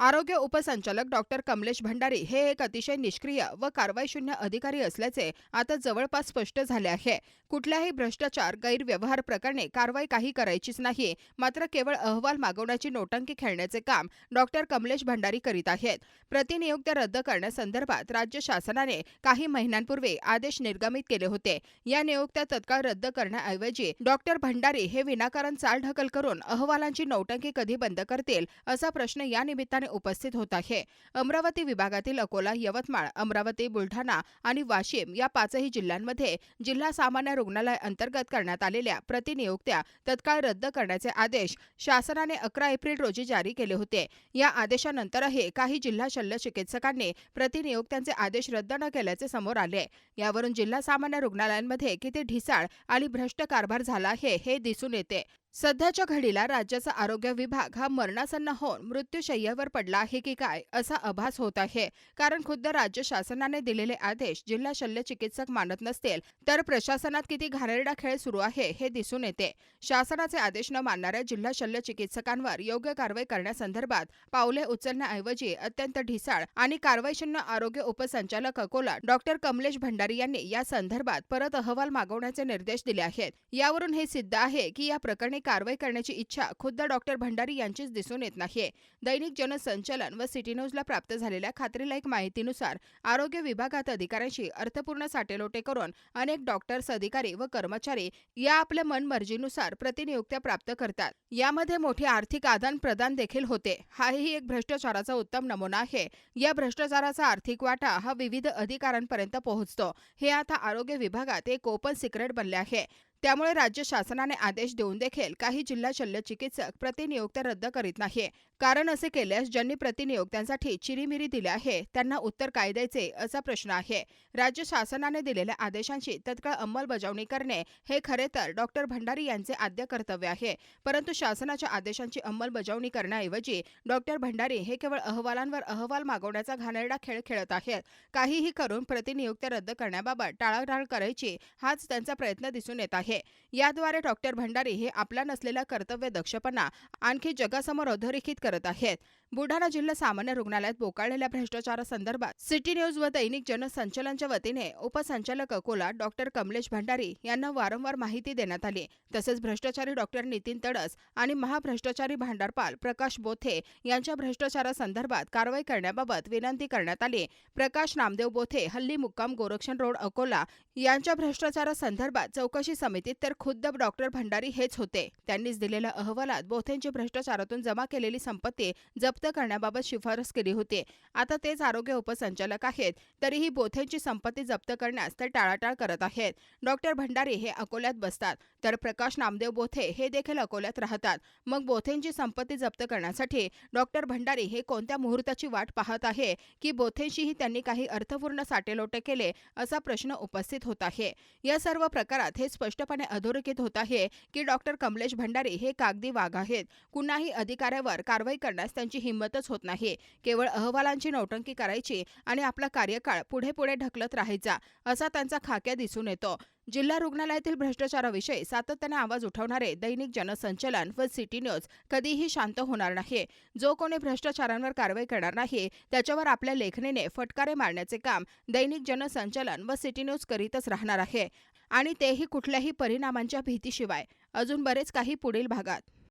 आरोग्य उपसंचालक डॉक्टर कमलेश भंडारी हे एक अतिशय निष्क्रिय व कारवाई शून्य अधिकारी असल्याचे आता जवळपास स्पष्ट झाले आहे. कुठल्याही भ्रष्टाचार गैरव्यवहार प्रकरणी कारवाई काही करायचीच नाही मात्र केवळ अहवाल मागवण्याची नोटंकी खेळण्याचे काम डॉक्टर कमलेश भंडारी करीत आहेत. प्रतिनियुक्त्या रद्द करण्यासंदर्भात राज्य शासनाने काही महिन्यांपूर्वी आदेश निर्गमित केले होते. या नियुक्त्या तत्काळ रद्द करण्याऐवजी डॉक्टर भंडारी हे विनाकारण चालढकल करून अहवालांची नौटंकी कधी बंद करतील असा प्रश्न या निमित्ताने उपस्थित होत आहे. अमरावती विभागातील अकोला यवतमाळ अमरावती बुलढाणा आणि वाशिम या पाचही जिल्ह्यांमध्ये जिल्हा सामान्य रुग्णालय अंतर्गत करण्यात आलेल्या प्रतिनियुक्त्या तत्काळ रद्द करण्याचे आदेश शासनाने अकरा एप्रिल रोजी जारी केले होते. या आदेशानंतरही काही जिल्हा शल्य चिकित्सकांनी प्रतिनियुक्त्यांचे आदेश रद्द न केल्याचे समोर आले. यावरून जिल्हा सामान्य रुग्णालयांमध्ये किती ढिसाळ आणि भ्रष्ट कारभार झाला आहे हे दिसून येते. सध्याच्या घडीला राज्याचा आरोग्य विभाग हा मरणासन्न होऊन मृत्यूशय्यावर पडला आहे की काय असा आभास होत आहे. कारण खुद्द राज्य शासनाने दिलेले आदेश जिल्हा शल्य चिकित्सक मानत नसतील तर प्रशासनात किती घाणेरडा खेळ सुरू आहे हे दिसून येते. शासनाचे आदेश न मानणाऱ्या जिल्हा शल्य चिकित्सकांवर योग्य कारवाई करण्यासंदर्भात पावले उचलण्याऐवजी अत्यंत ढिसाळ आणि कारवाईशून्य आरोग्य उपसंचालक अकोला डॉक्टर कमलेश भंडारी यांनी या संदर्भात परत अहवाल मागवण्याचे निर्देश दिले आहेत. यावरून हे सिद्ध आहे की या प्रकरणी कारवाई करण्याची इच्छा खुद्द डॉक्टर भंडारी यांचीच दिसून येत नाहीये. दैनिक जनसंचलन व सिटी न्यूजला प्राप्त झालेल्या खात्रीलायक माहितीनुसार आरोग्य विभागात अधिकाऱ्यांशी अर्थपूर्ण साटेलोटे करून अनेक डॉक्टर्स अधिकारी व कर्मचारी या आपल्या मनमर्जीनुसार प्रतिनियुक्त्या प्राप्त करतात. यामध्ये मोठे आर्थिक आदान प्रदान देखील होते. हाही एक भ्रष्टाचाराचा उत्तम नमुना आहे. या भ्रष्टाचाराचा आर्थिक वाटा हा विविध अधिकाऱ्यांपर्यंत पोहोचतो. हे आता आरोग्य विभागात एक ओपन सिक्रेट बनले आहे. त्यामुळे राज्य शासनाने आदेश देऊन देखील काही जिल्हा शल्यचिकित्सक प्रतिनियुक्त प्रतिनियुक्त्या रद्द करीत नाही कारण असे केल्यास ज्यांनी प्रतिनियुक्त्यांसाठी चिरीमिरी दिली आहे त्यांना उत्तर काय द्यायचे असा प्रश्न आहे. राज्य शासनाने दिलेल्या आदेशांची तत्काळ अंमलबजावणी करणे हे खरे तर डॉक्टर भंडारी यांचे आद्य कर्तव्य आहे. परंतु शासनाच्या आदेशांची अंमलबजावणी करण्याऐवजी डॉक्टर भंडारी हे केवळ अहवालांवर अहवाल मागवण्याचा घाणेरडा खेळ खेळत आहेत. काहीही करून प्रतिनियुक्त्या रद्द करण्याबाबत टाळाटाळ करायची हाच त्यांचा प्रयत्न दिसून येत आहे. याद्वारे डॉक्टर भंडारी हे आपला नसलेला कर्तव्य दक्षपणा आणखी जगासमोर अधोरेखित करत आहेत. बुलढाणा जिल्हा सामान्य रुग्णालयात बोकाळलेल्या भ्रष्टाचारासंदर्भात सिटी न्यूज व दैनिक जनसंचलनच्या वतीने उपसंचालक अकोला डॉक्टर कमलेश भंडारी यांना वारंवार माहिती देण्यात आली. तसेच भ्रष्टाचारी डॉक्टर नितीन तडस आणि महाभ्रष्टाचारी भांडारपाल प्रकाश बोथे यांच्या भ्रष्टाचारासंदर्भात कारवाई करण्याबाबत विनंती करण्यात आली. प्रकाश नामदेव बोथे हल्ली मुक्काम गोरक्षण रोड अकोला यांच्या भ्रष्टाचारासंदर्भात चौकशी समितीत तर खुद्द डॉक्टर भंडारी हेच होते. त्यांनीच दिलेल्या अहवालात बोथेंची भ्रष्टाचारातून जमा केलेली संपत्ती जप्त करण्याबाबत शिफारस केली होती. आता तेच आरोग्य उपसंचालक आहेत. तरीही बोथेंची संपत्ती जप्त करण्यास ते टाळाटाळ करत आहेत. डॉक्टर भंडारी हे अकोल्यात बसतात. तर प्रकाश नामदेव बोथे हे देखील अकोल्यात राहतात. मग बोथेंची संपत्ती जप्त करण्यासाठी डॉक्टर भंडारी हे कोणत्या मुहूर्ताची वाट पाहत आहे? की बोथेंशीही त्यांनी काही अर्थपूर्ण साटेलोटे केले असा प्रश्न उपस्थित होत आहे. या सर्व प्रकारात हे स्पष्टपणे अधोरेखित होत आहे की डॉक्टर कमलेश भंडारी हे कागदी वाघ आहेत. कुणाही अधिकाऱ्यावर कारवाई करण्यास त्यांची हिंमतच होत नाही. केवळ अहवालांची नौटंकी करायची आणि आपला कार्यकाळ पुढे पुढे ढकलत राहायचा असा त्यांचा खाक्या दिसून येतो. जिल्हा रुग्णालयातील भ्रष्टाचाराविषयी सातत्याने आवाज उठवणारे दैनिक जनसंचलन व सिटी न्यूज कधीही शांत होणार नाही. जो कोणी भ्रष्टाचारांवर कारवाई करणार नाही त्याच्यावर आपल्या लेखणीने फटकारे मारण्याचे काम दैनिक जनसंचलन व सिटी न्यूज करीतच राहणार आहे. आणि तेही कुठल्याही परिणामांच्या भीतीशिवाय. अजून बरेच काही पुढील भागात.